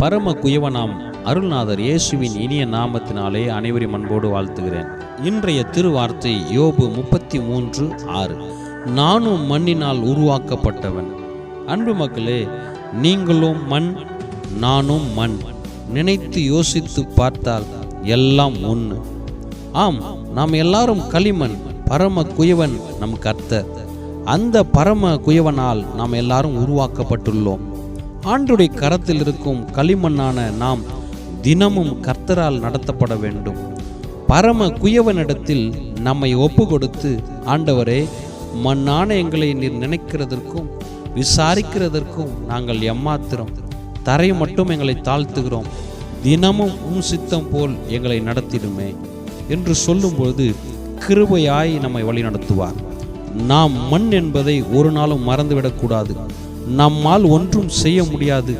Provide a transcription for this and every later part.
பரம குயவனாம் அருள்நாதர் இயேசுவின் இனிய நாமத்தினாலே அனைவரும் அன்போடு வாழ்த்துகிறேன். இன்றைய திருவார்த்தை யோபு முப்பத்தி மூன்று ஆறு. நானும் மண்ணினால் உருவாக்கப்பட்டவன். அன்பு மக்களே நீங்களும் மண் நானும் மண். நினைத்து யோசித்து பார்த்தால் எல்லாம் ஒன்று ஆம் நாம் எல்லாரும் களிமண் பரம குயவன் நம் கர்த்தர். அந்த பரம குயவனால் நாம் எல்லாரும் உருவாக்கப்பட்டுள்ளோம். ஆண்டுடைய கரத்தில் இருக்கும் களிமண்ணான நாம் தினமும் கர்த்தரால் நடத்தப்பட வேண்டும். பரம குயவனிடத்தில் நம்மை ஒப்பு கொடுத்து ஆண்டவரே மண்ணான எங்களை நீர் நினைக்கிறதற்கும் விசாரிக்கிறதற்கும் நாங்கள் எம்மாத்திரம் தரை மட்டும் எங்களை தாழ்த்துகிறோம். தினமும் உம் சித்தம் போல் எங்களை நடத்திடுமே என்று சொல்லும்பொழுது கிருபையாய் நம்மை வழிநடத்துவார். நாம் மண் என்பதை ஒரு நாளும் மறந்துவிடக்கூடாது. நம்மால் ஒன்றும் செய்ய முடியாது.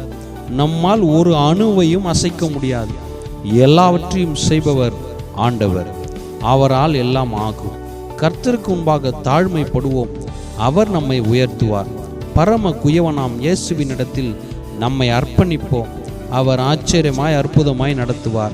நம்மால் ஒரு அணுவையும் அசைக்க முடியாது. எல்லாவற்றையும் செய்பவர் ஆண்டவர். அவரால் எல்லாம் ஆகும். கர்த்தருக்கு முன்பாக தாழ்மைப்படுவோம். அவர் நம்மை உயர்த்துவார். பரம குயவனாம் இயேசுவினிடத்தில் நம்மை அர்ப்பணிப்போம். அவர் ஆச்சரியமாய் அற்புதமாய் நடத்துவார்.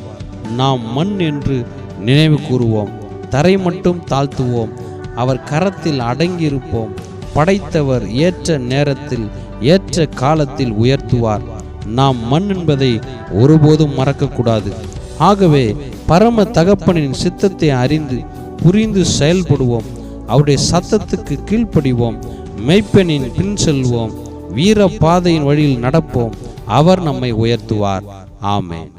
நாம் மண் என்று நினைவு கூறுவோம். தரை மட்டும் தாழ்த்துவோம். அவர் கரத்தில் அடங்கியிருப்போம். படைத்தவர் ஏற்ற நேரத்தில் ஏற்ற காலத்தில் உயர்த்துவார். நாம் மண் என்பதை ஒருபோதும் மறக்கக்கூடாது. ஆகவே பரம தகப்பனின் சித்தத்தை அறிந்து புரிந்து செயல்படுவோம். அவருடைய சத்தத்துக்கு கீழ்ப்படிவோம். மெய்ப்பெனின் பின் செல்வோம். வீர பாதையின் வழியில் நடப்போம். அவர் நம்மை உயர்த்துவார். ஆமென்.